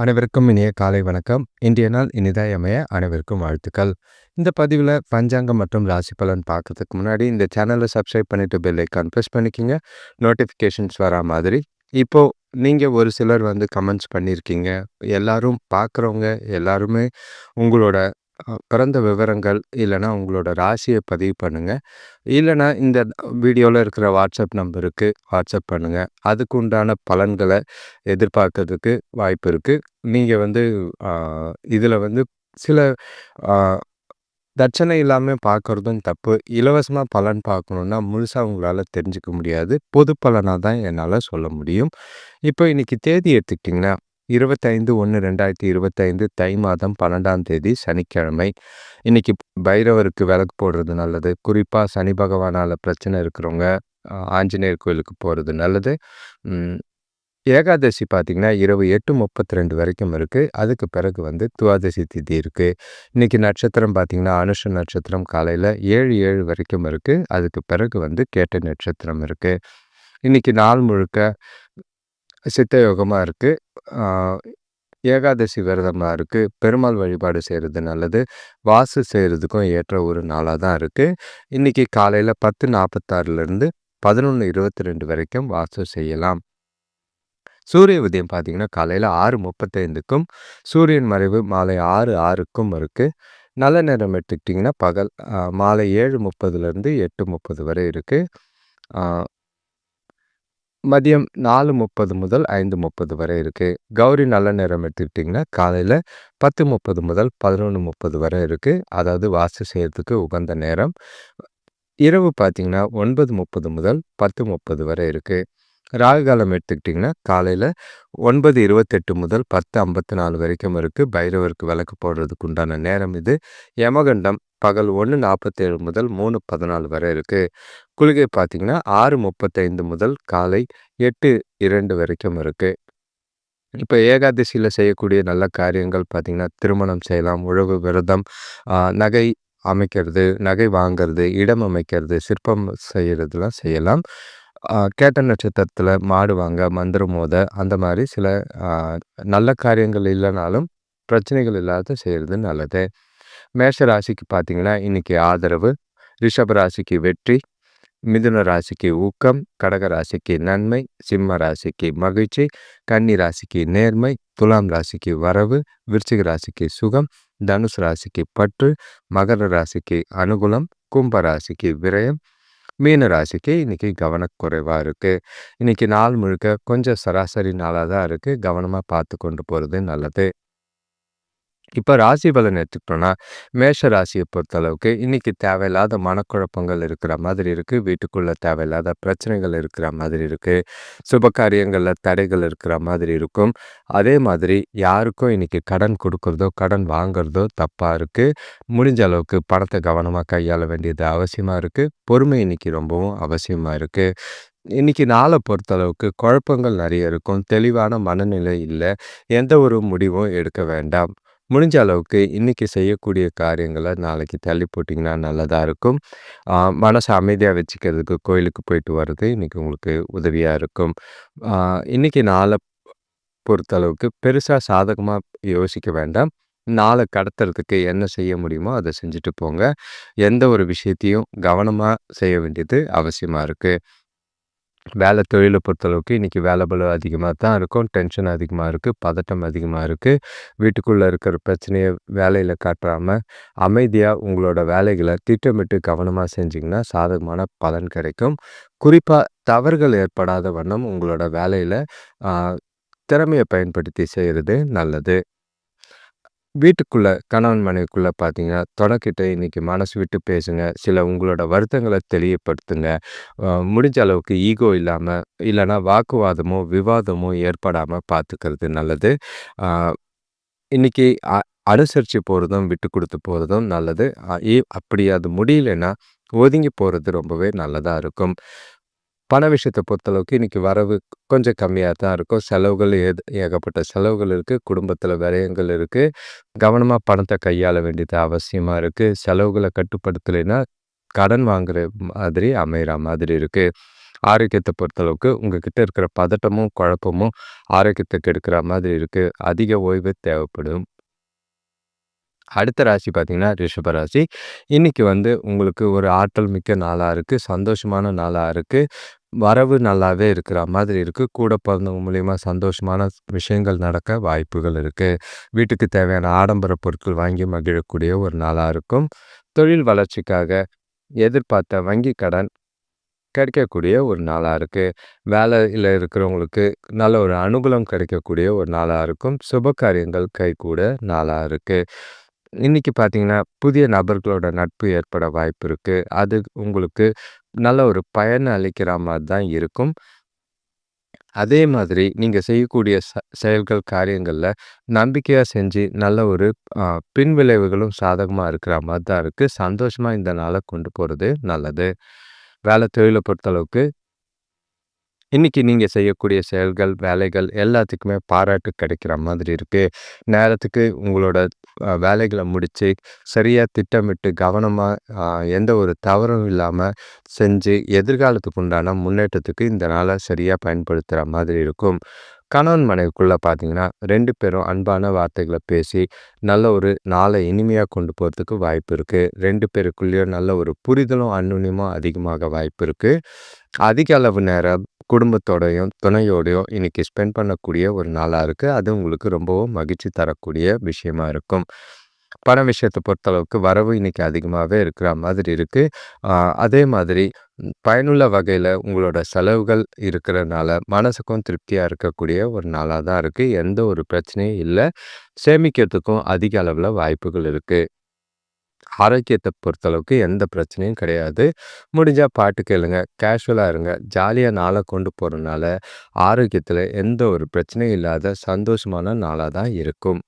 அனைவருக்கும் இனிய காலை வணக்கம். இன்றைய நாள் இனிதாய் அமைய அனைவருக்கும் வாழ்த்துக்கள். இந்த பதிவில் பஞ்சாங்கம் மற்றும் ராசி பலன் பார்க்கறதுக்கு முன்னாடி இந்த சேனலை சப்ஸ்கிரைப் பண்ணிட்டு பெல் ஐக்கான் ப்ரெஸ் பண்ணிக்கிங்க. நோட்டிஃபிகேஷன்ஸ் வரா மாதிரி. இப்போது நீங்கள் ஒரு சிலர் வந்து கமெண்ட்ஸ் பண்ணியிருக்கீங்க எல்லாரும் பார்க்குறவங்க எல்லாருமே உங்களோட பிறந்த விவரங்கள் இல்லைனா உங்களோட ராசியை பதிவு பண்ணுங்கள் இல்லைனா இந்த வீடியோவில் இருக்கிற வாட்ஸ்அப் நம்பருக்கு வாட்ஸ்அப் பண்ணுங்கள் அதுக்கு உண்டான பலன்களை எதிர்பார்க்கறதுக்கு வாய்ப்பு இருக்குது நீங்கள் வந்து இதில் வந்து சில தட்சணை இல்லாமல் பார்க்குறதும் தப்பு. இலவசமாக பலன் பார்க்கணுன்னா முழுசாக உங்களால் தெரிஞ்சுக்க முடியாது. பொது பலனாக தான் என்னால் சொல்ல முடியும். இப்போ இன்றைக்கி தேதி எடுத்துக்கிட்டிங்கன்னா இருபத்தைந்து ஒன்று ரெண்டாயிரத்தி இருபத்தைந்து தை மாதம் பன்னெண்டாம் தேதி சனிக்கிழமை. இன்றைக்கி பைரவருக்கு விளக்கு போடுறது நல்லது. குறிப்பாக சனி பகவானால் பிரச்சனை இருக்கிறவங்க ஆஞ்சநேயர் கோயிலுக்கு போகிறது நல்லது. ஏகாதசி பார்த்திங்கன்னா இரவு எட்டு முப்பத்தி ரெண்டு வரைக்கும் இருக்குது அதுக்கு பிறகு வந்து துவாதசி திதி இருக்குது இன்றைக்கி நட்சத்திரம் பார்த்திங்கன்னா அனுஷ நட்சத்திரம் காலையில் ஏழு ஏழு வரைக்கும் இருக்குது அதுக்கு பிறகு வந்து கேட்ட நட்சத்திரம் இருக்குது இன்றைக்கி நாள் முழுக்க சித்த யோகமாக இருக்குது ஏகாதசி விரதமாக இருக்குது பெருமாள் வழிபாடு செய்கிறது நல்லது. வாசு செய்கிறதுக்கும் ஏற்ற ஒரு நாளாக தான் இருக்குது இன்றைக்கி காலையில் பத்து நாற்பத்தாறுலேருந்து பதினொன்று இருபத்தி ரெண்டு வரைக்கும் வாசு செய்யலாம். சூரிய உதயம் பார்த்திங்கன்னா காலையில் ஆறு முப்பத்தைந்துக்கும் சூரியன் மறைவு மாலை ஆறு ஆறுக்கும் இருக்குது நல்ல நேரம் எடுத்துக்கிட்டிங்கன்னா பகல் மாலை ஏழு முப்பதுலேருந்து எட்டு முப்பது வரை இருக்குது மதியம் நாலு முப்பது முதல் ஐந்து முப்பது வரை இருக்குது கௌரி நல்ல நேரம் எடுத்துக்கிட்டிங்கன்னா காலையில் பத்து முப்பது முதல் பதினொன்று முப்பது வரை இருக்குது அதாவது வாசு செய்கிறதுக்கு உகந்த நேரம். இரவு பார்த்திங்கன்னா ஒன்பது முப்பது முதல் பத்து முப்பது வரை இருக்குது ராகு காலம் எடுத்துக்கிட்டிங்கன்னா காலையில் ஒன்பது இருபத்தெட்டு முதல் பத்து ஐம்பத்தி நாலு வரைக்கும் இருக்குது பைரவருக்கு விளக்கு போடுறதுக்கு உண்டான நேரம் இது. யமகண்டம் பகல் ஒன்று நாற்பத்தேழு முதல் மூணு பதினாலு வரை இருக்குது குளிகை பார்த்திங்கன்னா ஆறு முப்பத்தைந்து முதல் காலை எட்டு இரண்டு வரைக்கும் இருக்குது இப்போ ஏகாதசியில் செய்யக்கூடிய நல்ல காரியங்கள் பார்த்திங்கன்னா திருமணம் செய்யலாம் உழவு விரதம் நகை அமைக்கிறது நகை வாங்கிறது இடம் அமைக்கிறது சிற்பம் செய்கிறதுலாம் செய்யலாம். கேட்ட நட்சத்திரத்தில் மாடு வாங்க மந்திரம் மோத அந்த மாதிரி சில நல்ல காரியங்கள் இல்லைனாலும் பிரச்சனைகள் இல்லாத செய்கிறது நல்லது. மேஷ ராசிக்கு பார்த்தீங்கன்னா இன்றைக்கி ஆதரவு ரிஷப ராசிக்கு வெற்றி மிதுன ராசிக்கு ஊக்கம் கடக ராசிக்கு நன்மை சிம்ம ராசிக்கு மகிழ்ச்சி கன்னி ராசிக்கு நேர்மை துலாம் ராசிக்கு வரவு விருச்சிக ராசிக்கு சுகம் தனுசு ராசிக்கு பற்று மகர ராசிக்கு அனுகூலம் கும்ப ராசிக்கு விரயம் மீன ராசிக்கு இன்றைக்கி கவனக்குறைவாக இருக்குது இன்றைக்கி நாள் முழுக்க கொஞ்சம் சராசரி நாளாக தான் இருக்குது கவனமாக பார்த்து கொண்டு போகிறது நல்லது. இப்போ ராசி பலன் எடுத்துக்கிட்டோன்னா மேஷ ராசியை பொறுத்தளவுக்கு இன்றைக்கி தேவையில்லாத மனக்குழப்பங்கள் இருக்கிற மாதிரி இருக்குது வீட்டுக்குள்ளே தேவையில்லாத பிரச்சனைகள் இருக்கிற மாதிரி இருக்குது சுப காரியங்களில் தடைகள் இருக்கிற மாதிரி இருக்கும். அதே மாதிரி யாருக்கும் இன்றைக்கி கடன் கொடுக்குறதோ கடன் வாங்குறதோ தப்பாக இருக்குது முடிஞ்ச அளவுக்கு பணத்தை கவனமாக கையாள வேண்டியது அவசியமாக இருக்குது பொறுமை இன்றைக்கி ரொம்பவும் அவசியமாக இருக்குது இன்றைக்கி நாளை பொறுத்தளவுக்கு குழப்பங்கள் நிறைய இருக்கும். தெளிவான மனநிலை இல்லை. எந்த ஒரு முடிவும் எடுக்க வேண்டாம். முடிஞ்ச அளவுக்கு இன்றைக்கி செய்யக்கூடிய காரியங்களை நாளைக்கு தள்ளி போட்டிங்கன்னா நல்லதாக இருக்கும். மனசை அமைதியாக வச்சுக்கிறதுக்கு கோயிலுக்கு போயிட்டு வர்றது இன்றைக்கி உங்களுக்கு உதவியாக இருக்கும். இன்றைக்கி நாளை பொறுத்தளவுக்கு பெருசாக சாதகமாக யோசிக்க வேண்டாம். நாளை கடத்துறதுக்கு என்ன செய்ய முடியுமோ அதை செஞ்சுட்டு போங்க. எந்த ஒரு விஷயத்தையும் கவனமாக செய்ய வேண்டியது அவசியமாக இருக்குது வேலை தொழிலை பொறுத்தளவுக்கு இன்றைக்கி வேலை பளு அதிகமாக தான் இருக்கும். டென்ஷன் அதிகமாக இருக்குது பதட்டம் அதிகமாக இருக்குது வீட்டுக்குள்ளே இருக்கிற பிரச்சனையை வேலையில் காட்டாமல் அமைதியாக உங்களோட வேலைகளை திட்டமிட்டு கவனமாக செஞ்சிங்கன்னா சாதகமான பலன் கிடைக்கும். குறிப்பாக தவறுகள் ஏற்படாத வண்ணம் உங்களோட வேலையில் திறமையை பயன்படுத்தி செய்கிறது நல்லது. வீட்டுக்குள்ள கணவன் மனைவிக்குள்ள பார்த்தீங்கன்னா, தொடக்கிட்ட இன்னைக்கு மனசு விட்டு பேசுங்க. சில உங்களோட வருத்தங்களை தெளிவுபடுத்துங்க. முடிஞ்ச அளவுக்கு ஈகோ இல்லாமல் இல்லைன்னா வாக்குவாதமோ, விவாதமோ ஏற்படாமல் பார்த்துக்கிறது நல்லது. இன்னைக்கு அ அனுசரித்து போகிறதும் விட்டு கொடுத்து போகிறதும் நல்லது. அப்படி அது முடியலன்னா ஒதுங்கி போகிறது ரொம்பவே நல்லதாக இருக்கும். பண விஷயத்தை பொறுத்தளவுக்கு இன்றைக்கி வரவு கொஞ்சம் கம்மியாக தான் இருக்கும். செலவுகள் ஏது ஏகப்பட்ட செலவுகள் இருக்குது குடும்பத்தில் விரயங்கள் இருக்குது கவனமாக பணத்தை கையாள வேண்டியது அவசியமாக இருக்குது செலவுகளை கட்டுப்படுத்தலைன்னா கடன் வாங்குற மாதிரி அமைகிற மாதிரி இருக்குது ஆரோக்கியத்தை பொறுத்தளவுக்கு உங்ககிட்ட இருக்கிற பதட்டமும் குழப்பமும் ஆரோக்கியத்தை கெடுக்கிற மாதிரி இருக்குது அதிக ஓய்வு தேவைப்படும். அடுத்த ராசி பார்த்தீங்கன்னா ரிஷப ராசி. இன்னைக்கு வந்து உங்களுக்கு ஒரு ஆற்றல் மிக்க நாளாக இருக்குது சந்தோஷமான நாளாக இருக்குது வரவு நல்லாவே இருக்கிற மாதிரி இருக்குது கூட பிறந்தவங்க மூலிமா சந்தோஷமான விஷயங்கள் நடக்க வாய்ப்புகள் இருக்குது வீட்டுக்கு தேவையான ஆடம்பர பொருட்கள் வாங்கி மகிழக்கூடிய ஒரு நாளாக இருக்கும். தொழில் வளர்ச்சிக்காக எதிர்பார்த்த வங்கி கடன் கிடைக்கக்கூடிய ஒரு நாளாக இருக்குது வேலையில் இருக்கிறவங்களுக்கு நல்ல ஒரு அனுகூலம் கிடைக்கக்கூடிய ஒரு நாளாக இருக்கும். சுப காரியங்கள் கைகூட நாளாக இருக்குது இன்றைக்கி பார்த்தீங்கன்னா, புதிய நபர்களோட நட்பு ஏற்பட வாய்ப்பு இருக்குது அது உங்களுக்கு நல்ல ஒரு பயனை அளிக்கிற மாதிரி தான் இருக்கும். அதே மாதிரி நீங்க செய்யக்கூடிய ச செயல்கள், காரியங்கள்ல நம்பிக்கையா செஞ்சு நல்ல ஒரு அ பின்விளைவுகளும் சாதகமா இருக்கிற மாதிரி தான் இருக்கு. சந்தோஷமா இந்த நாள கொண்டு போறது நல்லது. வேலை தொழில பொறுத்தளவுக்கு இன்னைக்கு நீங்க செய்யக்கூடிய செயல்கள், வேலைகள் எல்லாத்துக்குமே பாராட்டு கிடைக்கிற மாதிரி இருக்கு. நேரத்துக்கு உங்களோட வேலைகளை முடித்து சரியாக திட்டமிட்டு கவனமாக எந்த ஒரு தவறும் இல்லாமல் செஞ்சு, எதிர்காலத்துக்கு உண்டான முன்னேற்றத்துக்கு இந்த நாளை சரியாக பயன்படுத்துகிற மாதிரி இருக்கும். கணவன் மனைவிக்குள்ளே பார்த்தீங்கன்னா, ரெண்டு பேரும் அன்பான வார்த்தைகளை பேசி, நல்ல ஒரு நாளை இனிமையாக கொண்டு போகிறதுக்கு வாய்ப்பு இருக்குது ரெண்டு பேருக்குள்ளேயும் நல்ல ஒரு புரிதலும், அந்யோன்யமும் அதிகமாக வாய்ப்பு இருக்குது அதிக அளவு நேரம் குடும்பத்தோடையும் துணையோடையும் இன்றைக்கி ஸ்பெண்ட் பண்ணக்கூடிய ஒரு நாளாக இருக்குது அது உங்களுக்கு ரொம்பவும் மகிழ்ச்சி தரக்கூடிய விஷயமா இருக்கும். பண விஷயத்த பொறுத்தளவுக்கு வரவு இன்னைக்கு அதிகமாகவே இருக்கிற மாதிரி இருக்குது அதே மாதிரி பயனுள்ள வகையில் உங்களோட செலவுகள் இருக்கிறனால, மனசுக்கும் திருப்தியாக இருக்கக்கூடிய ஒரு நாளாக தான் இருக்குது எந்த ஒரு பிரச்சனையும் இல்லை சேமிக்கிறதுக்கும் அதிக அளவில் வாய்ப்புகள் இருக்குது ஆரோக்கியத்தை பொறுத்தளவுக்கு எந்த பிரச்சனையும் கிடையாது. முடிஞ்சால் பாட்டு கேளுங்க, கேஷுவலாக இருங்க. ஜாலியாக நாளை கொண்டு போகிறனால ஆரோக்கியத்தில் எந்த ஒரு பிரச்சனையும் இல்லாத சந்தோஷமான நாளாக தான் இருக்கும்.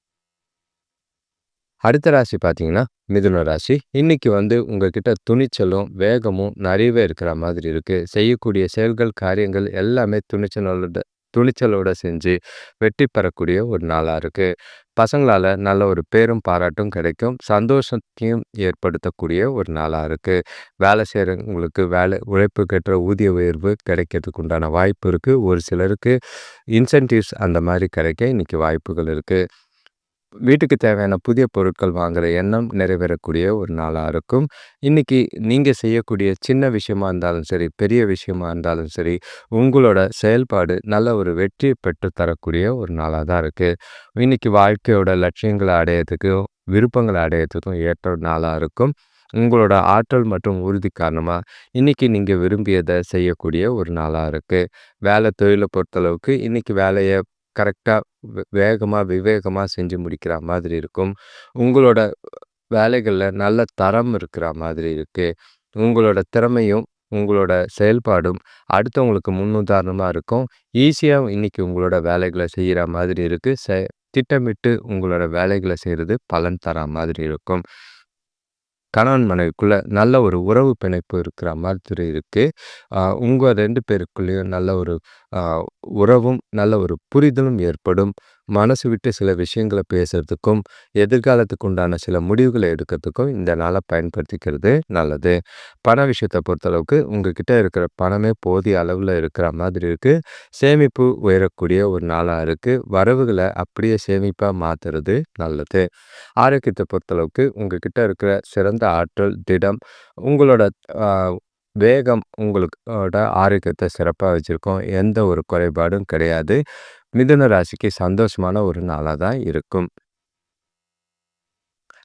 அடுத்த ராசி பார்த்தீங்கன்னா, மிதுன ராசி. இன்னைக்கு வந்து உங்ககிட்ட துணிச்சலும், வேகமும் நிறையவே இருக்கிற மாதிரி இருக்கு. செய்யக்கூடிய செயல்கள், காரியங்கள் எல்லாமே துணிச்சலோட துணிச்சலோட செஞ்சு வெற்றி பெறக்கூடிய ஒரு நாளாக இருக்கு. பசங்களால் நல்ல ஒரு பேரும், பாராட்டும் கிடைக்கும். சந்தோஷத்தையும் ஏற்படுத்தக்கூடிய ஒரு நாளாக இருக்குது வேலை செய்கிறவங்களுக்கு வேலை உழைப்புக்கேற்ற ஊதிய உயர்வு கிடைக்கிறதுக்கு உண்டான வாய்ப்பு இருக்குது ஒரு சிலருக்கு இன்சென்டிவ்ஸ் அந்த மாதிரி கிடைக்க இன்றைக்கி வாய்ப்புகள் இருக்குது வீட்டுக்கு தேவையான புதிய பொருட்கள் வாங்குகிற எண்ணம் நிறைவேறக்கூடிய ஒரு நாளாக இருக்கும். இன்றைக்கி நீங்கள் செய்யக்கூடிய சின்ன விஷயமா இருந்தாலும் சரி, பெரிய விஷயமா இருந்தாலும் சரி, உங்களோட செயல்பாடு நல்ல ஒரு வெற்றி பெற்று தரக்கூடிய ஒரு நாளாக தான் இருக்குது இன்றைக்கி வாழ்க்கையோட லட்சியங்களை அடையறதுக்கும், விருப்பங்களை அடையறதுக்கும் ஏற்ற நாளாக இருக்கும். உங்களோட ஆற்றல் மற்றும் உறுதி காரணமாக இன்னைக்கு நீங்கள் விரும்பியதை செய்யக்கூடிய ஒரு நாளாக இருக்குது வேலை தொழிலை பொறுத்தளவுக்கு இன்றைக்கி வேலையை கரெக்டாக வேகமாக விவேகமாக செஞ்சு முடிக்கிற மாதிரி இருக்கும். உங்களோட வேலைகளில் நல்ல தரம் இருக்கிற மாதிரி இருக்குது உங்களோட திறமையும், உங்களோட செயல்பாடும் அடுத்தவங்களுக்கு முன்னுதாரணமாக இருக்கும். ஈஸியாக இன்னைக்கு உங்களோட வேலைகளை செய்கிற மாதிரி இருக்குது செ திட்டமிட்டு உங்களோட வேலைகளை செய்கிறது பலன் தரா மாதிரி இருக்கும். கணவன் மனைவிக்குள்ளே நல்ல ஒரு உறவு பிணைப்பு இருக்கிற மாதிரி இருக்குது உங்கள் ரெண்டு பேருக்குள்ளேயும் நல்ல ஒரு உறவும், நல்ல ஒரு புரிதலும் ஏற்படும். மனசு விட்டு சில விஷயங்களை பேசுறதுக்கும், எதிர்காலத்துக்கு உண்டான சில முடிவுகளை எடுக்கிறதுக்கும் இந்த நாளை பயன்படுத்திக்கிறது நல்லது. பண விஷயத்தை பொறுத்தளவுக்கு உங்ககிட்ட இருக்கிற பணமே போதிய அளவில் இருக்கிற மாதிரி இருக்குது சேமிப்பு உயரக்கூடிய ஒரு நாளாக இருக்குது வரவுகளை அப்படியே சேமிப்பாக மாற்றுறது நல்லது. ஆரோக்கியத்தை பொறுத்தளவுக்கு உங்ககிட்ட இருக்கிற சிறந்த ஆற்றல், திடம், உங்களோட வேகம் உங்களுக்கோட ஆரோக்கியத்தை சிறப்பாக வச்சுருக்கோம் எந்த ஒரு குறைபாடும் கிடையாது. மிதுன ராசிக்கு சந்தோஷமான ஒரு நாளாக தான் இருக்கும்.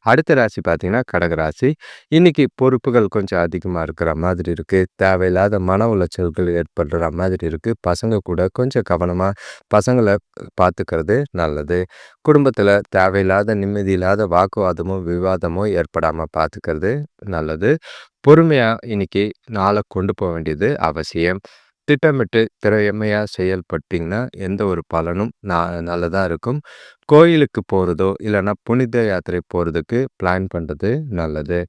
அடுத்த ராசி பார்த்தீங்கன்னா, கடக ராசி. இன்னைக்கு பொறுப்புகள் கொஞ்சம் அதிகமாக இருக்கிற மாதிரி இருக்கு. தேவையில்லாத மன உளைச்சல்கள் ஏற்படுற மாதிரி இருக்கு. பசங்க கூட கொஞ்சம் கவனமாக பசங்களை பார்த்துக்கிறது நல்லது. குடும்பத்தில் தேவையில்லாத, நிம்மதி இல்லாத வாக்குவாதமோ, விவாதமோ ஏற்படாமல் பார்த்துக்கிறது நல்லது. பொறுமையாக இன்னைக்கு நாளை கொண்டு போக வேண்டியது அவசியம். திட்டமிட்டு திறமையாக செயல்பட்டீங்கன்னா, எந்த ஒரு பலனும் ந நல்லதாக இருக்கும். கோயிலுக்கு போகிறதோ இல்லைன்னா புனித யாத்திரை போகிறதுக்கு பிளான் பண்ணுறது நல்லது.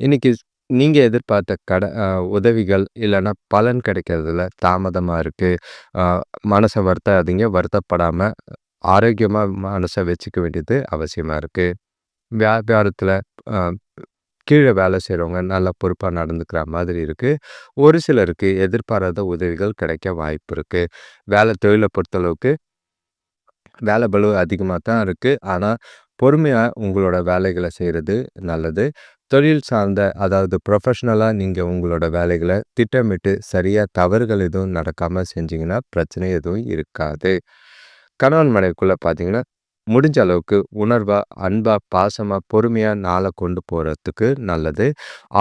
இன்னைக்கு நீங்கள் எதிர்பார்த்த கட உதவிகள் இல்லைன்னா பலன் கிடைக்கிறதுல தாமதமாக இருக்குது மனசை வருத்தாதீங்க. வருத்தப்படாமல் ஆரோக்கியமாக மனசை வச்சுக்க வேண்டியது அவசியமாக இருக்குது வியாபாரத்தில் கீழே வேலை செய்கிறவங்க நல்லா பொறுப்பாக நடந்துக்கிற மாதிரி இருக்குது ஒரு சிலருக்கு எதிர்பாராத உதவிகள் கிடைக்க வாய்ப்பு இருக்குது வேலை தொழிலை பொறுத்தளவுக்கு வேலை பளு அதிகமாக தான் இருக்குது ஆனால் பொறுமையாக உங்களோட வேலைகளை செய்கிறது நல்லது. தொழில் சார்ந்த அதாவது ப்ரொஃபஷ்னலாக நீங்கள் உங்களோட வேலைகளை திட்டமிட்டு சரியாக தவறுகள் எதுவும் நடக்காமல் செஞ்சிங்கன்னா பிரச்சனை எதுவும் இருக்காது. கணவன் மனைவிக்குள்ளே பார்த்தீங்கன்னா முடிஞ்ச அளவுக்கு உணர்வாக அன்பாக பாசமாக பொறுமையாக நாளை கொண்டு போகிறதுக்கு நல்லது.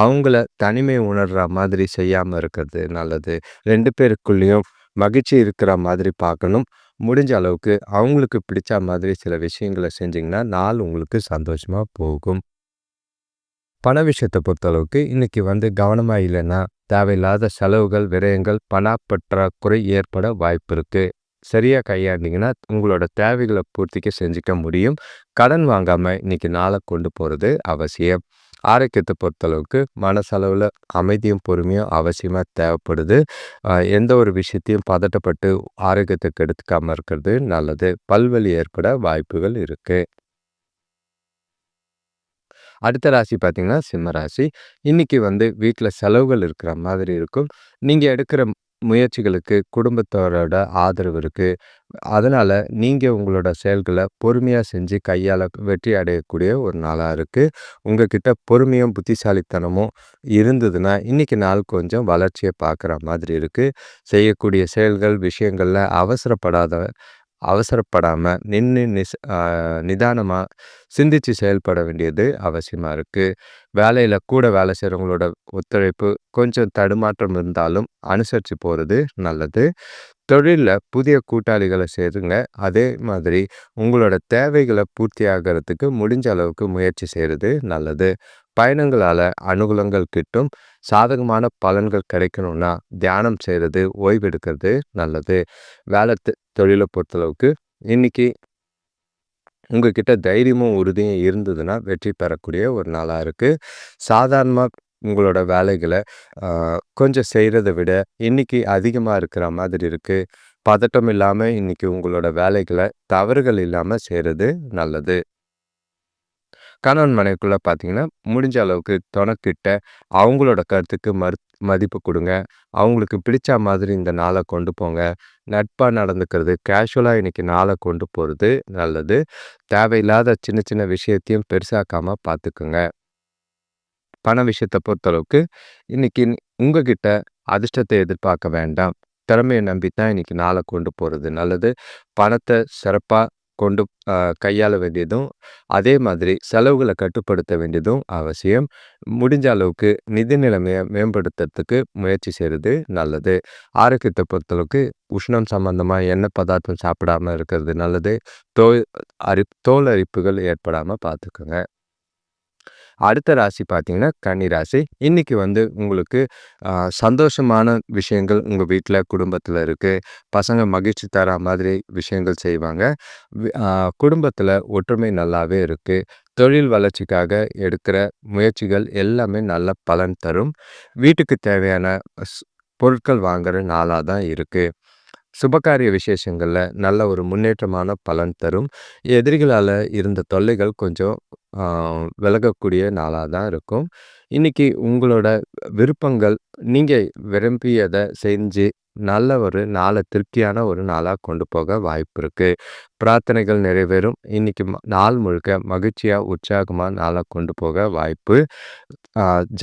அவங்கள தனிமை உணர்கிற மாதிரி செய்யாமல் இருக்கிறது நல்லது. ரெண்டு பேருக்குள்ளேயும் மகிழ்ச்சி இருக்கிற மாதிரி பார்க்கணும் முடிஞ்ச அளவுக்கு அவங்களுக்கு பிடிச்ச மாதிரி சில விஷயங்களை செஞ்சிங்கன்னா நாள் உங்களுக்கு சந்தோஷமாக போகும். பண விஷயத்தை பொறுத்தளவுக்கு இன்னைக்கு வந்து கவனமாக இல்லைன்னா தேவையில்லாத செலவுகள் விரயங்கள் பணப்பற்றாக்குறை ஏற்பட வாய்ப்பு இருக்குது சரியாக கையாண்டிங்கன்னா உங்களோட தேவைகளை பூர்த்திக்க செஞ்சுக்க முடியும். கடன் வாங்காமல் இன்றைக்கி நாளை கொண்டு போகிறது அவசியம். ஆரோக்கியத்தை பொறுத்தளவுக்கு மனசளவில் அமைதியும் பொறுமையும் அவசியமாக தேவைப்படுது. எந்த ஒரு விஷயத்தையும் பதட்டப்பட்டு ஆரோக்கியத்தை கெடுத்துக்காமல் இருக்கிறது நல்லது. பல்வலி ஏற்பட வாய்ப்புகள் இருக்குது அடுத்த ராசி பார்த்தீங்கன்னா சிம்ம ராசி. இன்றைக்கி வந்து வீட்டில் செலவுகள் இருக்கிற மாதிரி இருக்கும். நீங்கள் எடுக்கிற முயற்சிகளுக்கு குடும்பத்தோரோட ஆதரவு இருக்குது அதனால் நீங்கள் உங்களோட செயல்களை பொறுமையாக செஞ்சு கையால் வெற்றி அடையக்கூடிய ஒரு நாளாக இருக்குது உங்கள்கிட்ட பொறுமையும் புத்திசாலித்தனமும் இருந்ததுன்னா இன்றைக்கி நாள் கொஞ்சம் வளர்ச்சியை பார்க்குற மாதிரி இருக்குது செய்யக்கூடிய செயல்கள் விஷயங்களில் அவசரப்படாத அவசரப்படாமல் நின்று நிஸ் நிதானமாக சிந்தித்து செயல்பட வேண்டியது அவசியமாக இருக்குது வேலையில் கூட வேலை செய்கிறவங்களோட ஒத்துழைப்பு கொஞ்சம் தடுமாற்றம் இருந்தாலும் அனுசரித்து போகிறது நல்லது. தொழிலில் புதிய கூட்டாளிகளை சேருங்க. அதே மாதிரி உங்களோட தேவைகளை பூர்த்தி ஆகிறதுக்கு முடிஞ்ச அளவுக்கு முயற்சி செய்கிறது நல்லது. பயணங்களால் அனுகூலங்கள் கிட்டும். சாதகமான பலன்கள் கிடைக்கணும்னா தியானம் செய்கிறது ஓய்வெடுக்கிறது நல்லது. வேலை தொழிலை பொறுத்தளவுக்கு இன்றைக்கி உங்ககிட்ட தைரியமும் உறுதியும் இருந்ததுன்னா வெற்றி பெறக்கூடிய ஒரு நாளாக இருக்குது சாதாரணமாக உங்களோட வேலைகளை கொஞ்சம் செய்கிறத விட இன்றைக்கி அதிகமாக இருக்கிற மாதிரி இருக்குது பதட்டம் இல்லாமல் இன்றைக்கி உங்களோட வேலைகளை தவறுகள் இல்லாமல் செய்கிறது நல்லது. கணவன் மனைவிக்குள்ளே பார்த்தீங்கன்னா முடிஞ்ச அளவுக்கு துணைக்கிட்ட அவங்களோட கருத்துக்கு மறு மதிப்பு கொடுங்க. அவங்களுக்கு பிடிச்ச மாதிரி இந்த நாளை கொண்டு போங்க. நட்பாக நடந்துக்கிறது கேஷுவலாக இன்றைக்கி நாளை கொண்டு போகிறது நல்லது. தேவையில்லாத சின்ன சின்ன விஷயத்தையும் பெருசாக்காமல் பார்த்துக்குங்க பண விஷயத்தை பொறுத்தளவுக்கு இன்றைக்கி உங்ககிட்ட அதிர்ஷ்டத்தை எதிர்பார்க்க வேண்டாம். திறமையை நம்பி தான் இன்றைக்கி நாளை கொண்டு போகிறது நல்லது. பணத்தை சிறப்பாக கொண்டு கையாள வேண்டியதும் அதே மாதிரி செலவுகளை கட்டுப்படுத்த வேண்டியதும் அவசியம். முடிஞ்ச அளவுக்கு நிதி நிலைமையை மேம்படுத்துறதுக்கு முயற்சி செய்கிறது நல்லது. ஆரோக்கியத்தை பொறுத்தளவுக்கு உஷ்ணம் சம்மந்தமாக எண்ணெய் பதார்த்தம் சாப்பிடாமல் இருக்கிறது நல்லது. தோல் அரி தோல் அரிப்புகள் ஏற்படாமல் பார்த்துக்கோங்க. அடுத்த ராசி பார்த்தீங்கன்னா கன்னி ராசி. இன்றைக்கி வந்து உங்களுக்கு சந்தோஷமான விஷயங்கள் உங்கள் வீட்டில் குடும்பத்தில் இருக்குது பசங்க மகிழ்ச்சி தர மாதிரி விஷயங்கள் செய்வாங்க. குடும்பத்தில் ஒற்றுமை நல்லாவே இருக்குது தொழில் வளர்ச்சிக்காக எடுக்கிற முயற்சிகள் எல்லாமே நல்ல பலன் தரும். வீட்டுக்கு தேவையான பொருட்கள் வாங்குகிற நாளாக தான் இருக்குது சுபகாரிய விசேஷங்களில் நல்ல ஒரு முன்னேற்றமான பலன் தரும். எதிரிகளால் இருந்த தொல்லைகள் கொஞ்சம் விலகக்கூடிய நாளாக தான் இருக்கும். இன்றைக்கி உங்களோட விருப்பங்கள் நீங்கள் விரும்பியதை செஞ்சு நல்ல ஒரு நாளை திருப்தியான ஒரு நாளாக கொண்டு போக வாய்ப்பு இருக்குது பிரார்த்தனைகள் நிறைவேறும். இன்றைக்கி நாள் முழுக்க மகிழ்ச்சியாக உற்சாகமாக நாளாக கொண்டு போக வாய்ப்பு.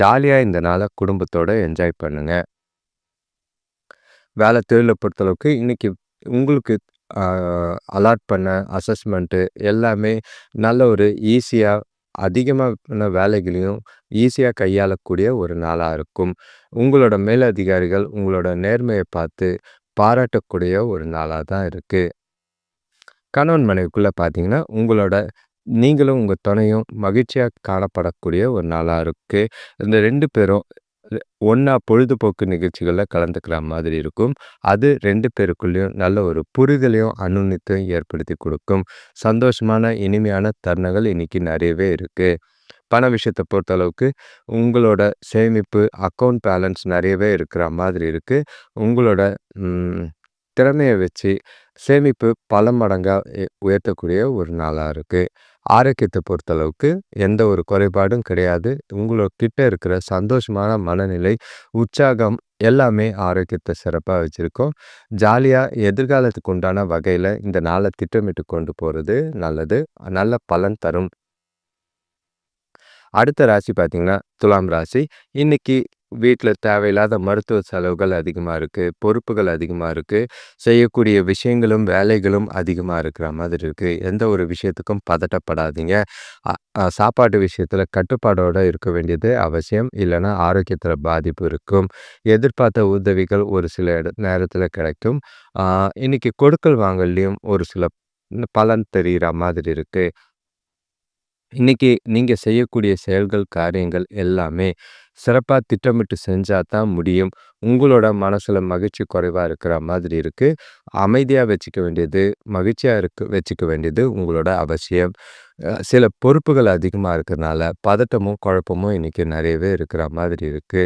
ஜாலியாக இந்த நாளை குடும்பத்தோடு என்ஜாய் பண்ணுங்கள் வேலை தொழிலை பொறுத்தளவுக்கு இன்றைக்கி உங்களுக்கு அலாட் பண்ண அசஸ்மெண்ட்டு எல்லாமே நல்ல ஒரு ஈஸியாக அதிகமான வேலைகளையும் ஈஸியாக கையாளக்கூடிய ஒரு நாளாக இருக்கும். உங்களோட மேலதிகாரிகள் உங்களோட நேர்மையை பார்த்து பாராட்டக்கூடிய ஒரு நாளாக தான் இருக்குது கணவன் மனைவிக்குள்ளே பார்த்தீங்கன்னா உங்களோட நீங்களும் உங்கள் துணையும் மகிழ்ச்சியாக காணப்படக்கூடிய ஒரு நாளாக இருக்குது இந்த ரெண்டு பேரும் ஒன்றா பொழுதுபோக்கு நிகழ்ச்சிகளில் கலந்துக்கிற மாதிரி இருக்கும். அது ரெண்டு பேருக்குள்ளேயும் நல்ல ஒரு புரிதலையும் அனுநித்தையும் ஏற்படுத்தி கொடுக்கும். சந்தோஷமான இனிமையான தருணங்கள் இன்றைக்கி நிறையவே இருக்குது பண விஷயத்தை பொறுத்தளவுக்கு உங்களோட சேமிப்பு அக்கௌண்ட் பேலன்ஸ் நிறையவே இருக்கிற மாதிரி இருக்குது உங்களோட திறமையை வச்சு சேமிப்பு பல மடங்காக உயர்த்தக்கூடிய ஒரு நாளாக இருக்குது ஆரோக்கியத்தை பொறுத்தளவுக்கு எந்த ஒரு குறைபாடும் கிடையாது. உங்கள்கிட்ட இருக்கிற சந்தோஷமான மனநிலை, உற்சாகம் எல்லாமே ஆரோக்கியத்தை சிறப்பாக வச்சுருக்கோம் ஜாலியாக எதிர்காலத்துக்கு உண்டான வகையில் இந்த நாளை திட்டமிட்டு கொண்டு போகிறது நல்லது. நல்ல பலன் தரும். அடுத்த ராசி பார்த்தீங்கன்னா, துலாம் ராசி. இன்றைக்கி வீட்டில் தேவையில்லாத மருத்துவ செலவுகள் அதிகமாக இருக்குது பொறுப்புகள் அதிகமாக இருக்குது செய்யக்கூடிய விஷயங்களும், வேலைகளும் அதிகமாக இருக்கிற மாதிரி இருக்குது எந்த ஒரு விஷயத்துக்கும் பதட்டப்படாதீங்க. சாப்பாட்டு விஷயத்தில் கட்டுப்பாடோடு இருக்க வேண்டியது அவசியம். இல்லைன்னா ஆரோக்கியத்தில் பாதிப்பு இருக்கும். எதிர்பார்த்த உதவிகள் ஒரு சில இட நேரத்தில் கிடைக்கும். இன்றைக்கி இன்னைக்கு கொடுக்கல் வாங்கல்லையும் ஒரு சில பலன் தெரியிற மாதிரி இருக்குது இன்னைக்கு நீங்கள் செய்யக்கூடிய செயல்கள், காரியங்கள் எல்லாமே சிறப்பாக திட்டமிட்டு செஞ்சால் தான் முடியும். உங்களோட மனசில் மகிழ்ச்சி குறைவாக இருக்கிற மாதிரி இருக்குது அமைதியாக வச்சுக்க வேண்டியது, மகிழ்ச்சியாக இருக்க வச்சுக்க வேண்டியது உங்களோட அவசியம். சில பொறுப்புகள் அதிகமாக இருக்கிறதுனால பதட்டமும், குழப்பமும் இன்றைக்கி நிறையவே இருக்கிற மாதிரி இருக்குது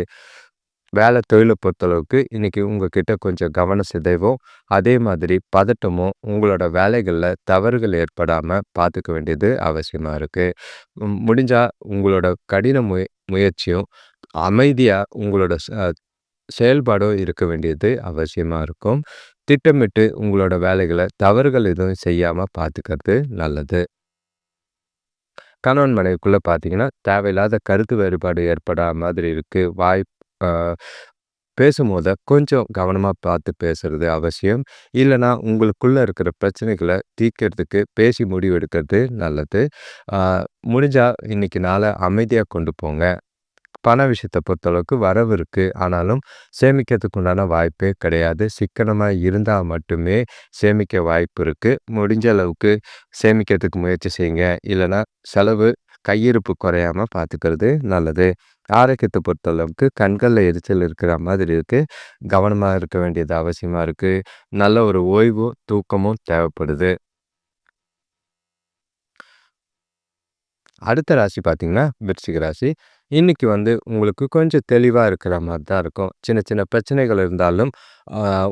வேலை தொழிலை பொறுத்தளவுக்கு இன்றைக்கி உங்ககிட்ட கொஞ்சம் கவன சிதைவும், அதே மாதிரி பதட்டமும், உங்களோட வேலைகளில் தவறுகள் ஏற்படாமல் பார்த்துக்க வேண்டியது அவசியமாக இருக்குது முடிஞ்சால் உங்களோட கடின முய முயற்சியும், அமைதியாக உங்களோட ச செயல்பாடும் இருக்க வேண்டியது அவசியமாக இருக்கும். திட்டமிட்டு உங்களோட வேலைகளை தவறுகள் எதுவும் செய்யாமல் பார்த்துக்கிறது நல்லது. கணவன் மனைவிக்குள்ளே பார்த்தீங்கன்னா, தேவையில்லாத கருத்து வேறுபாடு ஏற்படாத மாதிரி இருக்குது வாய் பேசும்போத கொஞ்சம் கவனமாக பார்த்து பேசுறது அவசியம். இல்லைனா உங்களுக்குள்ளே இருக்கிற பிரச்சனைகளை தீர்க்கிறதுக்கு பேசி முடிவெடுக்கிறது நல்லது. முடிஞ்சால் இன்றைக்கி நாளை அமைதியாக கொண்டு போங்க. பண விஷயத்தை பொறுத்தளவுக்கு வரவு இருக்குது ஆனாலும் சேமிக்கிறதுக்கு உண்டான வாய்ப்பே கிடையாது. சிக்கனமாக இருந்தால் மட்டுமே சேமிக்க வாய்ப்பு இருக்குது முடிஞ்ச அளவுக்கு சேமிக்கிறதுக்கு முயற்சி செய்யுங்க. இல்லைனா செலவு, கையிருப்பு குறையாமல் பார்த்துக்கிறது நல்லது. ஆரோக்கியத்தை பொறுத்தளவுக்கு கண்கள்ல எரிச்சல் இருக்கிற மாதிரி இருக்கு. கவனமா இருக்க வேண்டியது அவசியமா இருக்கு. நல்ல ஒரு ஓய்வும், தூக்கமும் தேவைப்படுது. அடுத்த ராசி பார்த்தீங்கன்னா, விருச்சிக ராசி. இன்றைக்கி வந்து உங்களுக்கு கொஞ்சம் தெளிவாக இருக்கிற மாதிரி தான் இருக்கும். சின்ன சின்ன பிரச்சனைகள் இருந்தாலும்,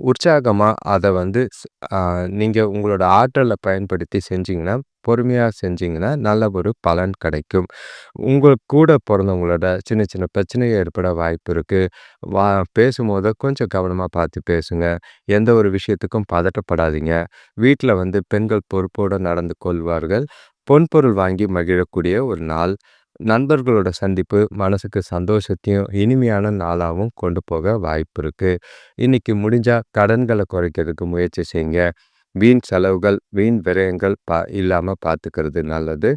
உற்சாகமாக அதை வந்து நீங்கள் உங்களோட ஆற்றலை பயன்படுத்தி செஞ்சிங்கன்னா பொறுமையாக செஞ்சிங்கன்னா நல்ல ஒரு பலன் கிடைக்கும். உங்கள் கூட பிறந்தவங்களோட சின்ன சின்ன பிரச்சனை ஏற்பட வாய்ப்பு இருக்குது வா பேசும்போது கொஞ்சம் கவனமாக பார்த்து பேசுங்க. எந்த ஒரு விஷயத்துக்கும் பதட்டப்படாதீங்க. வீட்டில் வந்து பெண்கள் பொறுப்போடு நடந்து கொள்வார்கள். பொன்பொருள் வாங்கி மகிழக்கூடிய ஒரு நாள். நண்பர்களோட சந்திப்பு மனசுக்கு சந்தோஷத்தையும், இனிமையான நாளாகவும் கொண்டு போக வாய்ப்பு இருக்குது இன்னைக்கு முடிஞ்சால் கடன்களை குறைக்கிறதுக்கு முயற்சி செய்யுங்க. வீண் செலவுகள், வீண் விரயங்கள் பா இல்லாமல் பார்த்துக்கிறது நல்லது.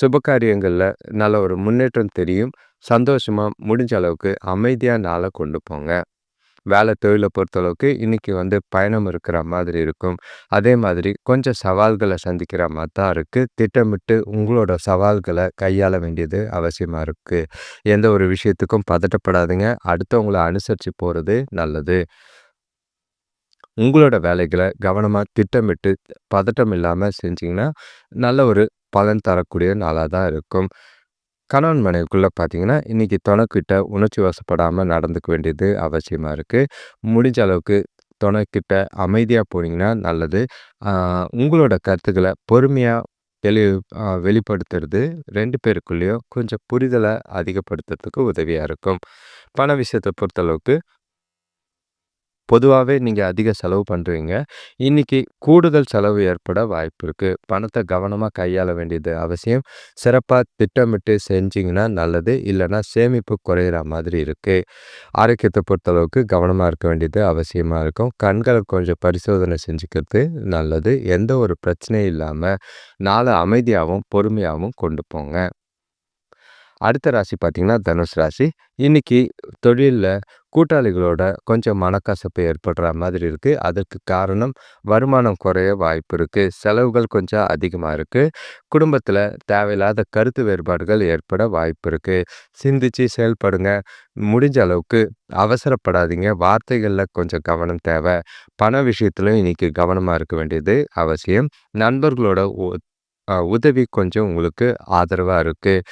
சுபகாரியங்களில் நல்ல ஒரு முன்னேற்றம் தெரியும். சந்தோஷமாக முடிஞ்ச அளவுக்கு அமைதியாக நாளை கொண்டு போங்க. வேலை தொழிலை பொறுத்தளவுக்கு இன்னைக்கு வந்து பயணம் இருக்கிற மாதிரி இருக்கும். அதே மாதிரி கொஞ்சம் சவால்களை சந்திக்கிற மாதிரி தான் இருக்குது திட்டமிட்டு உங்களோட சவால்களை கையாள வேண்டியது அவசியமாக இருக்குது எந்த ஒரு விஷயத்துக்கும் பதட்டப்படாதீங்க. அடுத்தவங்கள அனுசரித்து போகிறது நல்லது. உங்களோட வேலைகளை கவனமாக திட்டமிட்டு, பதட்டம் இல்லாமல் செஞ்சிங்கன்னா நல்ல ஒரு பலன் தரக்கூடிய நாளாக தான் இருக்கும். கணவன் மனைவிக்குள்ளே பார்த்தீங்கன்னா, இன்னைக்கு துணைக்கிட்ட உணர்ச்சி வசப்படாமல் நடந்துக்க வேண்டியது அவசியமாக இருக்குது முடிஞ்ச அளவுக்கு துணைக்கிட்ட அமைதியாக போனீங்கன்னா நல்லது. உங்களோட கருத்துக்களை பொறுமையாக வெளி வெளிப்படுத்துறது ரெண்டு பேருக்குள்ளேயும் கொஞ்சம் புரிதலை அதிகப்படுத்துறதுக்கு உதவியாக இருக்கும். பண விஷயத்த பொறுத்தளவுக்கு பொதுவாகவே நீங்கள் அதிக செலவு பண்ணுறீங்க இன்றைக்கி கூடுதல் செலவு ஏற்பட வாய்ப்பு இருக்குது பணத்தை கவனமாக கையாள வேண்டியது அவசியம். சிறப்பாக திட்டமிட்டு செஞ்சிங்கன்னா நல்லது. இல்லைன்னா சேமிப்பு குறையிற மாதிரி இருக்குது ஆரோக்கியத்தை பொறுத்தளவுக்கு கவனமாக இருக்க வேண்டியது அவசியமாக இருக்கும். கண்களை கொஞ்சம் பரிசோதனை செஞ்சுக்கிறது நல்லது. எந்த ஒரு பிரச்சனையும் இல்லாமல் நாளை அமைதியாகவும் பொறுமையாகவும் கொண்டு போங்க. அடுத்த ராசி பார்த்தீங்கன்னா, தனுஷ் ராசி. இன்னைக்கு தொழிலில் கூட்டாளிகளோட கொஞ்சம் மனக்கசப்பு ஏற்படுற மாதிரி இருக்குது அதற்கு காரணம் வருமானம் குறைய வாய்ப்பு இருக்குது செலவுகள் கொஞ்சம் அதிகமாக இருக்குது குடும்பத்தில் தேவையில்லாத கருத்து வேறுபாடுகள் ஏற்பட வாய்ப்பு இருக்குது சிந்திச்சு செயல்படுங்க. முடிஞ்ச அளவுக்கு அவசரப்படாதீங்க. வார்த்தைகளில் கொஞ்சம் கவனம் தேவை பண விஷயத்துலையும் இன்னைக்கு கவனமாக இருக்க வேண்டியது அவசியம். நண்பர்களோட ஒ உதவி கொஞ்சம் உங்களுக்கு ஆதரவாக இருக்குது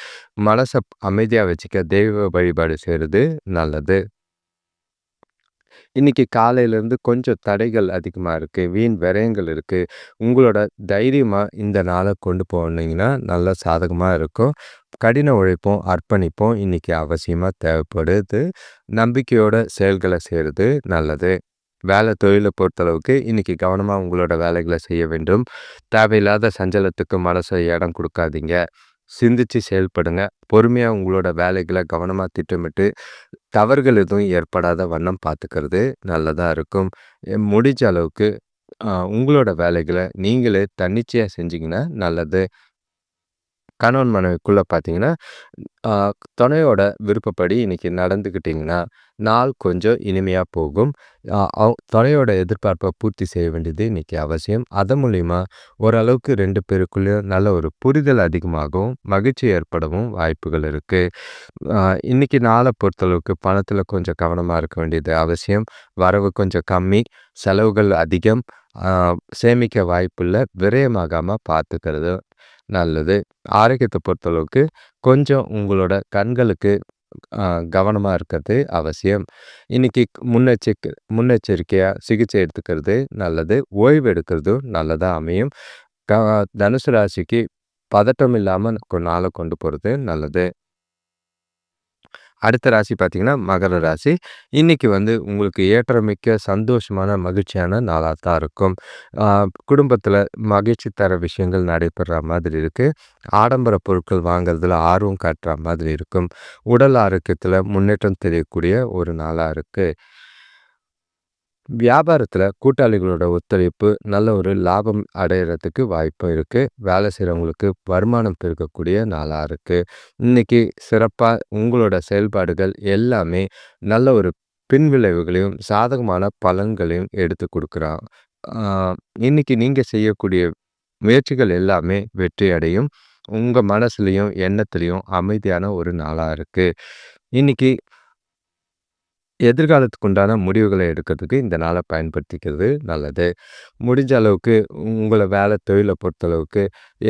மனசை அமைதியாக வச்சுக்க தெய்வ வழிபாடு செய்கிறது நல்லது. இன்றைக்கி காலையிலேருந்து கொஞ்சம் தடைகள் அதிகமாக இருக்குது வீண் விரயங்கள் இருக்குது உங்களோட தைரியமாக இந்த நாளை கொண்டு போனீங்கன்னா, நல்ல சாதகமாக இருக்கும். கடின உழைப்பும், அர்ப்பணிப்பும் இன்றைக்கி அவசியமாக தேவைப்படுது. நம்பிக்கையோட செயல்களை செய்கிறது நல்லது. வேலை தொழிலை பொறுத்தளவுக்கு இன்றைக்கி கவனமாக உங்களோட வேலைகளை செய்ய வேண்டும். தேவையில்லாத சஞ்சலத்துக்கு மனசை இடம் கொடுக்காதீங்க சிந்திச்சு செயல்படுங்க. பொறுமையாக உங்களோட வேலைகளை கவனமாக திட்டமிட்டு, தவறுகள் எதுவும் ஏற்படாத வண்ணம் பார்த்துக்கிறது நல்லதாக இருக்கும். முடிஞ்ச அளவுக்கு உங்களோட வேலைகளை நீங்களே தன்னிச்சையாக செஞ்சிங்கன்னா நல்லது. கணவன் மனைவிக்குள்ளே பார்த்தீங்கன்னா, துணையோட விருப்பப்படி இன்றைக்கி நடந்துக்கிட்டிங்கன்னா நாள் கொஞ்சம் இனிமையாக போகும். துணையோட எதிர்பார்ப்பை பூர்த்தி செய்ய வேண்டியது இன்றைக்கி அவசியம். அதன் மூலிமா ஓரளவுக்கு ரெண்டு பேருக்குள்ளேயும் நல்ல ஒரு புரிதல் அதிகமாகவும், மகிழ்ச்சி ஏற்படவும் வாய்ப்புகள் இருக்குது இன்றைக்கி இன்னைக்கு பொறுத்தளவுக்கு பணத்தில் கொஞ்சம் கவனமாக இருக்க வேண்டியது அவசியம். வரவு கொஞ்சம் கம்மி, செலவுகள் அதிகம். சேமிக்க வாய்ப்புள்ள விரயமாகாமல் பார்த்துக்கிறது நல்லது. ஆரோக்கியத்தை பொறுத்தளவுக்கு கொஞ்சம் உங்களோட கண்களுக்கு கவனமாக இருக்கிறது அவசியம். இன்னைக்கு முன்னெச்சரிக்கை முன்னெச்சரிக்கையாக சிகிச்சை எடுத்துக்கிறது நல்லது. ஓய்வு எடுக்கிறதும் நல்லதாக அமையும். க தனுசு ராசிக்கு பதட்டம் இல்லாம நாளை கொண்டு போகிறது நல்லது. அடுத்த ராசி பார்த்திங்கன்னா மகர ராசி. இன்றைக்கி வந்து உங்களுக்கு ஏற்றமிக்க சந்தோஷமான, மகிழ்ச்சியான நாளாக தான் இருக்கும். குடும்பத்தில் மகிழ்ச்சி தர விஷயங்கள் நடைபெற மாதிரி இருக்குது ஆடம்பர பொருட்கள் வாங்கிறதுல ஆர்வம் காட்டுற மாதிரி இருக்கும். உடல் ஆரோக்கியத்தில் முன்னேற்றம் தெரியக்கூடிய ஒரு நாளாக இருக்குது வியாபாரத்தில் கூட்டாளிகளோட ஒத்துழைப்பு, நல்ல ஒரு லாபம் அடையிறதுக்கு வாய்ப்பு இருக்குது வேலை செய்கிறவங்களுக்கு வருமானம் பெருக்கக்கூடிய நாளாக இருக்குது இன்றைக்கி சிறப்பாக உங்களோட செயல்பாடுகள் எல்லாமே நல்ல ஒரு பின்விளைவுகளையும், சாதகமான பலன்களையும் எடுத்துக் கொடுக்குறான் இன்றைக்கி இன்னைக்கு செய்யக்கூடிய முயற்சிகள் எல்லாமே வெற்றி அடையும். உங்கள் மனசுலயும், எண்ணத்திலயும் அமைதியான ஒரு நாளாக இருக்குது இன்றைக்கி எதிர்காலத்துக்கு உண்டான முடிவுகளை எடுக்கிறதுக்கு இந்த நாள பயன்படுத்திக்கிறது நல்லது. முடிஞ்ச அளவுக்கு உங்களை வேலை தொழிலை பொறுத்தளவுக்கு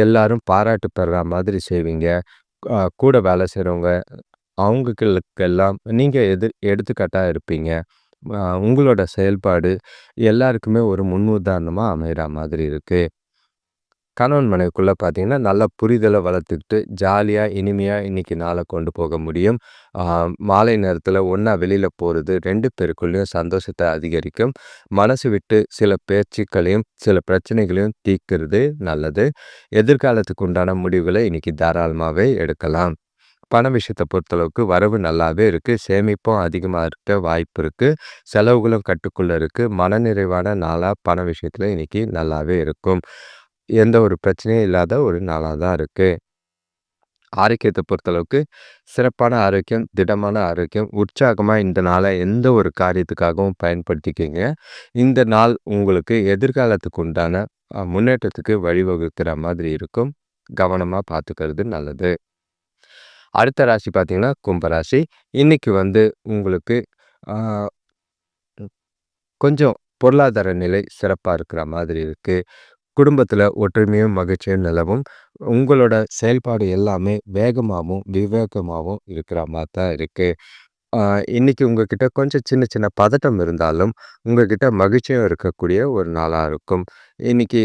எல்லாரும் பாராட்டு பெறுற மாதிரி செய்வீங்க. கூட வேலை செய்கிறவங்க அவங்களுக்கெல்லாம் நீங்கள் எது எடுத்துக்காட்டாக இருப்பீங்க. உங்களோட செயல்பாடு எல்லாருக்குமே ஒரு முன் உதாரணமாக அமைகிற மாதிரி இருக்குது கணவன் மனைவிக்குள்ளே பார்த்தீங்கன்னா, நல்ல புரிதலை வளர்த்துக்கிட்டு, ஜாலியாக இனிமையாக இன்றைக்கி நாளை கொண்டு போக முடியும். மாலை நேரத்தில் ஒன்றா வெளியில் போகிறது ரெண்டு பேருக்குள்ளேயும் சந்தோஷத்தை அதிகரிக்கும். மனசு விட்டு சில பேச்சுக்களையும், சில பிரச்சனைகளையும் தீர்க்கிறது நல்லது. எதிர்காலத்துக்கு உண்டான முடிவுகளை இன்றைக்கி தாராளமாகவே எடுக்கலாம். பண விஷயத்தை பொறுத்தளவுக்கு வரவு நல்லாவே இருக்குது சேமிப்பும் அதிகமாக இருக்க வாய்ப்பு இருக்குது செலவுகளும் கட்டுக்குள்ளே இருக்குது மனநிறைவான நாளாக பண விஷயத்தில் இன்னைக்கு நல்லாவே இருக்கும். எந்த ஒரு பிரச்சனையும் இல்லாத ஒரு நாளாக தான் இருக்குது ஆரோக்கியத்தை பொறுத்தளவுக்கு சிறப்பான ஆரோக்கியம், திடமான ஆரோக்கியம், உற்சாகமாக இந்த நாளை எந்த ஒரு காரியத்துக்காகவும் பயன்படுத்திக்கிங்க இந்த நாள் உங்களுக்கு எதிர்காலத்துக்கு உண்டான முன்னேற்றத்துக்கு வழிவகுக்கிற மாதிரி இருக்கும். கவனமாக பார்த்துக்கிறது நல்லது. அடுத்த ராசி பார்த்தீங்கன்னா, கும்பராசி. இன்னைக்கு வந்து உங்களுக்கு கொஞ்சம் பொருளாதார நிலை சிறப்பாக இருக்கிற மாதிரி இருக்குது குடும்பத்தில் ஒற்றுமையும், மகிழ்ச்சியும் நிலவும். உங்களோட செயல்பாடு எல்லாமே வேகமாகவும் விவேகமாகவும் இருக்கிற மாதிரி தான் இருக்குது இன்றைக்கி இன்னைக்கு உங்ககிட்ட கொஞ்சம் சின்ன சின்ன பதட்டம் இருந்தாலும், உங்ககிட்ட மகிழ்ச்சியும் இருக்கக்கூடிய ஒரு நாளாக இருக்கும். இன்னைக்கு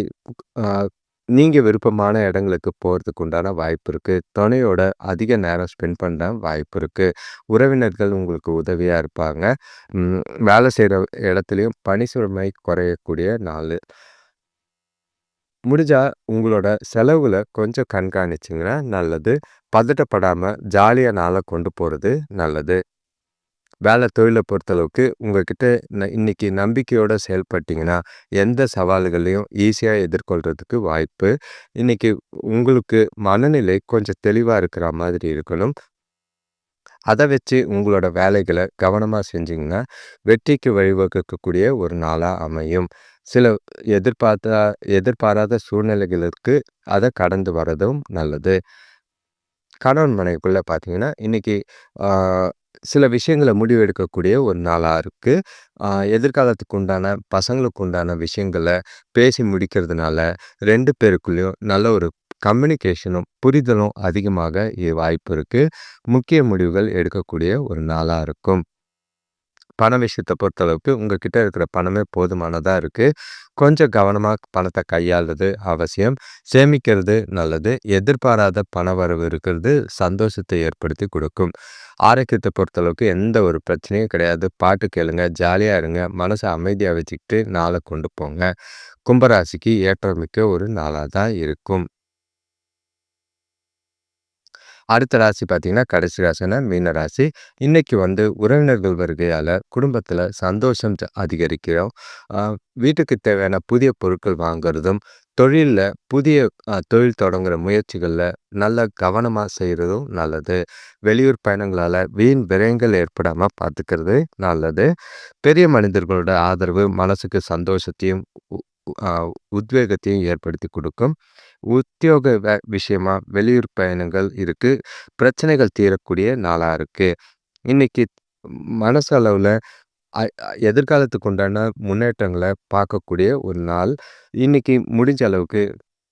நீங்கள் விருப்பமான இடங்களுக்கு போகிறதுக்கு உண்டான வாய்ப்பு இருக்குது துணையோட அதிக நேரம் ஸ்பெண்ட் பண்ண வாய்ப்பு இருக்குது உறவினர்கள் உங்களுக்கு உதவியாக இருப்பாங்க. வேலை செய்கிற இடத்துலையும் பணி சுமை குறையக்கூடிய நாள் முடிஞ்சால் உங்களோட செலவில் கொஞ்சம் கண்காணிச்சிங்கன்னா நல்லது. பதட்டப்படாமல் ஜாலியாக நாளாக கொண்டு போகிறது நல்லது. வேலை தொழிலை பொறுத்தளவுக்கு உங்ககிட்ட ந இன்னைக்கு நம்பிக்கையோடு செயல்பட்டிங்கன்னா எந்த சவால்களையும் ஈஸியாக எதிர்கொள்கிறதுக்கு வாய்ப்பு. இன்னைக்கு உங்களுக்கு மனநிலை கொஞ்சம் தெளிவாக இருக்கிற மாதிரி இருக்கணும். அதை வச்சு உங்களோட வேலைகளை கவனமாக செஞ்சிங்கன்னா வெற்றிக்கு வழிவகுக்கக்கூடிய ஒரு நாளாக அமையும். சில எதிர்பார்த்தா எதிர்பாராத சூழ்நிலைகளுக்கு அதை கடந்து வரதும் நல்லது. கணவன் மனைவிக்குள்ளே பார்த்தீங்கன்னா, இன்னைக்கு சில விஷயங்கள முடிவு எடுக்கக்கூடிய ஒரு நாளாக இருக்குது எதிர்காலத்துக்கு உண்டான, பசங்களுக்கு உண்டான விஷயங்களை பேசி முடிக்கிறதுனால ரெண்டு பேருக்குள்ளேயும் நல்ல ஒரு கம்யூனிகேஷனும், புரிதலும் அதிகமாக வாய்ப்பு இருக்குது முக்கிய முடிவுகள் எடுக்கக்கூடிய ஒரு நாளாக இருக்கும். பண விஷயத்தை பொறுத்தளவுக்கு உங்ககிட்ட இருக்கிற பணமே போதுமானதாக இருக்குது கொஞ்சம் கவனமாக பணத்தை கையாளுறது அவசியம். சேமிக்கிறது நல்லது. எதிர்பாராத பணவரவு இருக்கிறது சந்தோஷத்தை ஏற்படுத்தி கொடுக்கும். ஆரோக்கியத்தை பொறுத்தளவுக்கு எந்த ஒரு பிரச்சனையும் கிடையாது. பாட்டு கேளுங்க, ஜாலியாக இருங்க, மனசை அமைதியாக வச்சுக்கிட்டு நாளை கொண்டு போங்க. கும்பராசிக்கு ஏற்றமிக்க ஒரு நாளாக தான் இருக்கும். அடுத்த ராசி பார்த்தீங்கன்னா, கடைசி ராசினா மீன ராசி. இன்னைக்கு வந்து உறவினர்கள் வருகையால் குடும்பத்தில் சந்தோஷம் அதிகரிக்கிறோம். வீட்டுக்கு தேவையான புதிய பொருட்கள் வாங்குறதும், தொழிலில் புதிய தொழில் தொடங்குகிற முயற்சிகளில் நல்ல கவனமாக செய்கிறதும் நல்லது. வெளியூர் பயணங்களால் வீண் விரயங்கள் ஏற்படாமல் பார்த்துக்கிறது நல்லது. பெரிய மனிதர்களோட ஆதரவு மனசுக்கு சந்தோஷத்தையும், உத்வேகத்தையும் ஏற்படுத்தி கொடுக்கும் உத்தியோக வே விஷயமா வெளியூர் பயணங்கள் இருக்குது பிரச்சனைகள் தீரக்கூடிய நாளாக இருக்குது இன்றைக்கி மனசளவில் எதிர்காலத்துக்கு உண்டான முன்னேற்றங்களை பார்க்கக்கூடிய ஒரு நாள். இன்னைக்கு முடிஞ்ச அளவுக்கு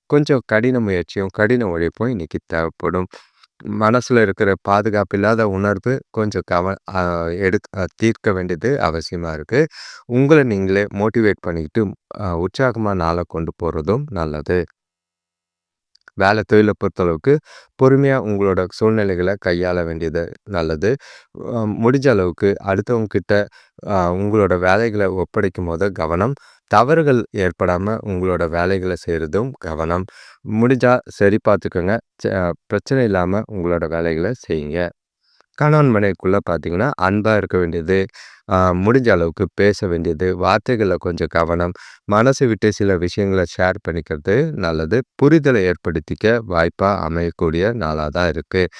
கொஞ்சம் கடின முயற்சியும், கடின உழைப்பும் இன்றைக்கி தேவைப்படும். மனசில் இருக்கிற பாதுகாப்பு இல்லாத உணர்வு கொஞ்சம் கவ எடுக்க எடுக் தீர்க்க வேண்டியது அவசியமாக இருக்குது உங்களை நீங்களே மோட்டிவேட் பண்ணிக்கிட்டு உற்சாகமாக நாளை கொண்டு போகிறதும் நல்லது. வேலை தொழிலை பொறுத்தளவுக்கு பொறுமையாக உங்களோட சூழ்நிலைகளை கையாள வேண்டியது நல்லது. முடிஞ்ச அளவுக்கு அடுத்தவங்கக்கிட்ட உங்களோட வேலைகளை ஒப்படைக்கும் போது கவனம். தவறுகள் ஏற்படாமல் உங்களோட வேலைகளை செய்கிறதும் கவனம். முடிஞ்சால் சரி பார்த்துக்கோங்க ச பிரச்சனை இல்லாமல் உங்களோட வேலைகளை செய்யுங்க. கணவன் மனைவிக்குள்ளே பார்த்தீங்கன்னா, அன்பாக இருக்க வேண்டியது, முடிஞ்ச அளவுக்கு பேச வேண்டியது, வார்த்தைகளில் கொஞ்சம் கவனம். மனசு விட்டு சில விஷயங்கள ஷேர் பண்ணிக்கிறது நல்லது. புரிதலை ஏற்படுத்திக்க வாய்ப்பாக அமையக்கூடிய நாளாக தான் இருக்குது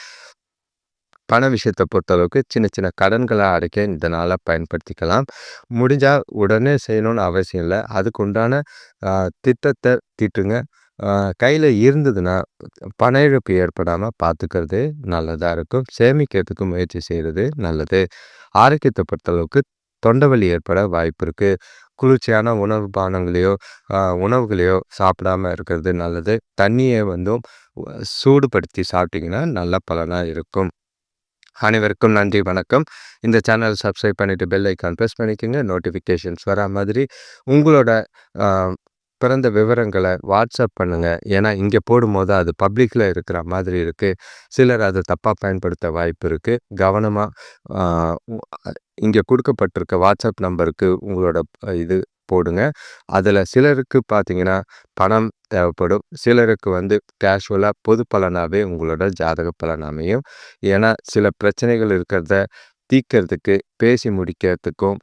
பண விஷயத்தை பொறுத்தளவுக்கு சின்ன சின்ன கடன்களை அடைக்க இதனால் பயன்படுத்திக்கலாம். முடிஞ்சால் உடனே செய்யணும்னு அவசியம் இல்லை அதுக்கு உண்டான திட்டத்தை திட்டுங்க தீட்டுங்க. இருந்ததுன்னா, பண இழப்பு ஏற்படாமல் பார்த்துக்கிறது நல்லதாக இருக்கும். சேமிக்கிறதுக்கு முயற்சி செய்கிறது நல்லது. ஆரோக்கியத்தை பொறுத்தளவுக்கு தொண்டை ஏற்பட வாய்ப்பு இருக்குது குளிர்ச்சியான உணவு பானங்களையோ, உணவுகளையோ சாப்பிடாம இருக்கிறது நல்லது. தண்ணியை வந்தும் சூடுபடுத்தி சாப்பிட்டிங்கன்னா நல்ல பலனாக இருக்கும். அனைவருக்கும் நன்றி, வணக்கம். இந்த சேனல் சப்ஸ்கிரைப் பண்ணிவிட்டு பெல் ஐக்கான் ப்ரெஸ் பண்ணிக்கங்க. நோட்டிஃபிகேஷன்ஸ் வரா மாதிரி உங்களோட பிறந்த விவரங்களை வாட்ஸ்அப் பண்ணுங்கள் ஏன்னா, இங்கே போடும்போது அது பப்ளிக்கில் இருக்கிற மாதிரி இருக்குது சிலர் அதை தப்பாக பயன்படுத்த வாய்ப்பு இருக்குது கவனமாக இங்கே கொடுக்கப்பட்டிருக்க வாட்ஸ்அப் நம்பருக்கு உங்களோட இது போடுங்க. அதில் சிலருக்கு பார்த்தீங்கன்னா, பணம் தேவைப்படும். சிலருக்கு வந்து கேஷுவலாக பொது பலனாவே உங்களோட ஜாதக பலன் அமையும். ஏன்னா, சில பிரச்சனைகள் இருக்கிறத தீக்கிறதுக்கு பேசி முடிக்கிறதுக்கும்,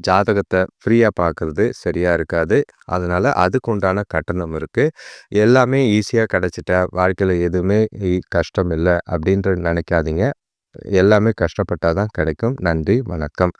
ஜாதகத்தை ஃப்ரீயாக பார்க்குறது பார்க்கறது இருக்காது. அதனால் அதுக்கு உண்டான கட்டணம் இருக்குது எல்லாமே ஈஸியாக கிடச்சிட்ட வாழ்க்கையில் எதுவுமே கஷ்டம் இல்லை அப்படின்ற நினைக்காதீங்க. எல்லாமே கஷ்டப்பட்டால் தான் கிடைக்கும். நன்றி, வணக்கம்.